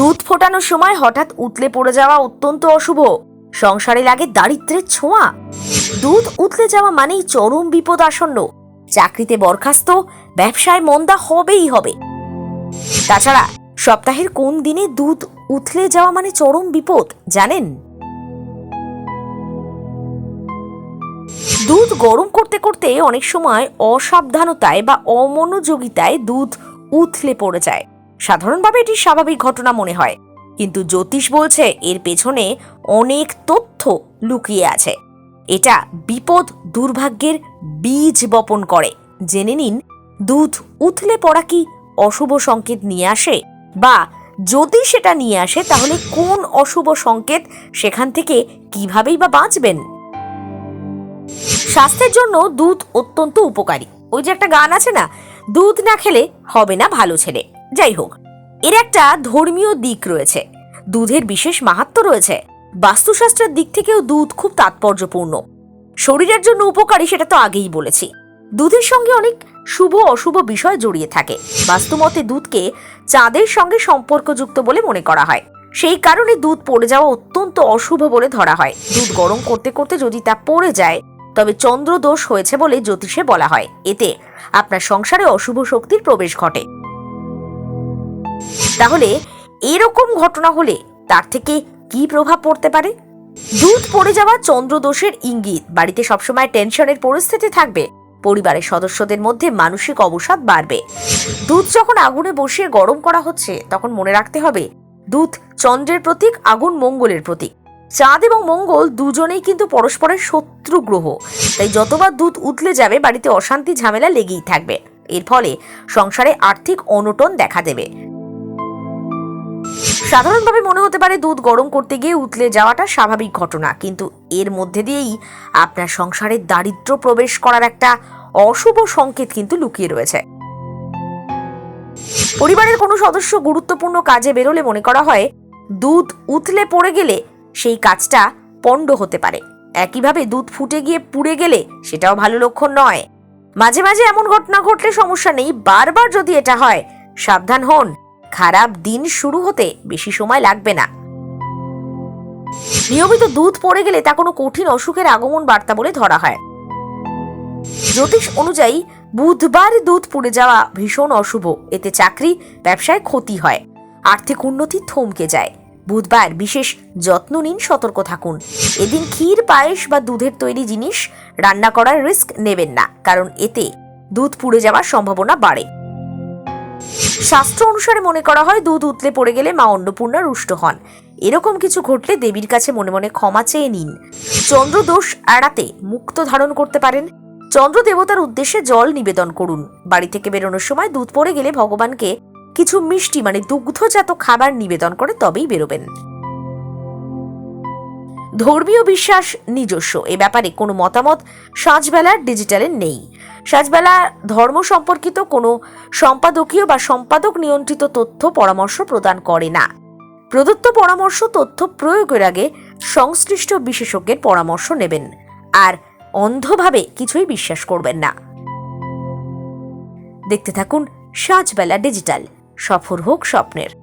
দুধ ফোটানোর সময় হঠাৎ উতলে পড়ে যাওয়া অত্যন্ত অশুভ। সংসারে লাগে দারিদ্রের ছোঁয়া। দুধ উতলে যাওয়া মানেই চরম বিপদ আসন্ন। চাকরিতে বরখাস্ত, ব্যবসায় মন্দা হবেই হবে। তাছাড়া সপ্তাহের কোন দিনে দুধ উথলে যাওয়া মানে চরম বিপদ, জানেন? দুধ গরম করতে করতে অনেক সময় অসাবধানতায় বা অমনোযোগিতায় দুধ উথলে পড়ে যায়। সাধারণভাবে এটি স্বাভাবিক ঘটনা মনে হয়। কিন্তু জ্যোতিষ বলছে এর পেছনে অনেক তথ্য লুকিয়ে আছে। এটা বিপদ দুর্ভাগ্যের বীজ বপন করে। জেনে নিন, দুধ উথলে পড়া কি অশুভ সংকেত নিয়ে আসে? বা যদি সেটা নিয়ে আসে, তাহলে কোন অশুভ সংকেত সেখান থেকে কিভাবেই বা বাঁচবেন? স্বাস্থ্যের জন্য দুধ অত্যন্ত উপকারী। ওই যে একটা গান আছে না? দুধ না খেলে হবে না ভালো ছেলে। যাই হোক এর একটা ধর্মীয় দিক রয়েছে। দুধের বিশেষ মাহাত্ম রয়েছে। বাস্তুশাস্ত্রের দিক থেকেও দুধ খুব তাৎপর্যপূর্ণ। শরীরের জন্য উপকারী সেটা তো আগেই বলেছি। দুধের সঙ্গে অনেক শুভ অশুভ বিষয় জড়িয়ে থাকে। বাস্তুমতে দুধকে চাঁদের সঙ্গে সম্পর্কযুক্ত বলে মনে করা হয়। সেই কারণে দুধ পড়ে যাওয়া অত্যন্ত অশুভ বলে ধরা হয়। দুধ গরম করতে করতে যদি তা পড়ে যায়, তবে চন্দ্রদোষ হয়েছে বলে জ্যোতিষে বলা হয়। এতে আপনার সংসারে অশুভ শক্তির প্রবেশ ঘটে। তাহলে এরকম ঘটনা হলে তার থেকে কি প্রভাব পড়তে পারে? দুধ পড়ে যাওয়া চন্দ্রদোষের ইঙ্গিত। বাড়িতে সবসময় টেনশনের পরিস্থিতি থাকবে। পরিবারের সদস্যদের মধ্যে মানসিক অবসাদ বাড়বে। দুধ যখন আগুনে বসিয়ে গরম করা হচ্ছে, তখন মনে রাখতে হবে, দুধ চন্দ্রের প্রতীক, আগুন মঙ্গলের প্রতীক। চাঁদ এবং মঙ্গল দুজনেই কিন্তু পরস্পরের শত্রু গ্রহ। তাই যতবার দুধ উতলে যাবে, বাড়িতে অশান্তি ঝামেলা লেগেই থাকবে। এর ফলে সংসারে আর্থিক অনটন দেখা দেবে। সাধারণভাবে মনে হতে পারে দুধ গরম করতে গিয়ে উতলে যাওয়াটা স্বাভাবিক ঘটনা, কিন্তু এর মধ্যে দিয়েই আপনার সংসারে দারিদ্র প্রবেশ করার একটা অশুভ সংকেত কিন্তু লুকিয়ে রয়েছে। পরিবারের কোনো সদস্য গুরুত্বপূর্ণ কাজে বেরোলে মনে করা হয়, দুধ উতলে পড়ে গেলে সেই কাজটা পণ্ড হতে পারে। একইভাবে দুধ ফুটে গিয়ে পুড়ে গেলে সেটাও ভালো লক্ষণ নয়। মাঝে মাঝে এমন ঘটনা ঘটলে সমস্যা নেই। বারবার যদি এটা হয়, সাবধান হন। খারাপ দিন শুরু হতে বেশি সময় লাগবে না। নিয়মিত দুধ পড়ে গেলে তা কোনো কঠিন অসুখের আগমন বার্তা বলে ধরা হয়। জ্যোতিষ অনুযায়ী বুধবার দুধ পুড়ে যাওয়া ভীষণ অশুভ। এতে চাকরি, ব্যবসায় ক্ষতি হয়। আর্থিক উন্নতি থমকে যায়। বুধবার বিশেষ যত্ন নিন, সতর্ক থাকুন। এদিন ক্ষীর, পায়েস বা দুধের তৈরি জিনিস রান্না করার রিস্ক নেবেন না, কারণ এতে দুধ পুড়ে যাওয়ার সম্ভাবনা বাড়ে। শাস্ত্র অনুসারে মনে করা হয়, দুধ উতলে পড়ে গেলে মা অন্নপূর্ণা রুষ্ট হন। এরকম কিছু ঘটলে দেবীর কাছে মনে মনে ক্ষমা চেয়ে নিন। চন্দ্রদোষ এড়াতে মুক্ত ধারণ করতে পারেন। চন্দ্র দেবতার উদ্দেশ্যে জল নিবেদন করুন। বাড়ি থেকে বেরোনোর সময় দুধ পড়ে গেলে ভগবানকে কিছু মিষ্টি মানে দুগ্ধজাত খাবার নিবেদন করে তবেই বেরোবেন। ধর্মীয় বিশ্বাস নিজস্ব। এ ব্যাপারে কোনো মতামত সাঁঝবেলার ডিজিটালে নেই। সাজবেলা ধর্ম সম্পর্কিত কোনো সম্পাদকীয় বা সম্পাদক নিয়ন্ত্রিত তথ্য পরামর্শ প্রদান করে না। প্রদত্ত পরামর্শ তথ্য প্রয়োগের আগে সংশ্লিষ্ট বিশেষজ্ঞের পরামর্শ নেবেন আর অন্ধভাবে কিছুই বিশ্বাস করবেন না। দেখতে থাকুন সাজবেলা ডিজিটাল। সফর হোক স্বপ্নের।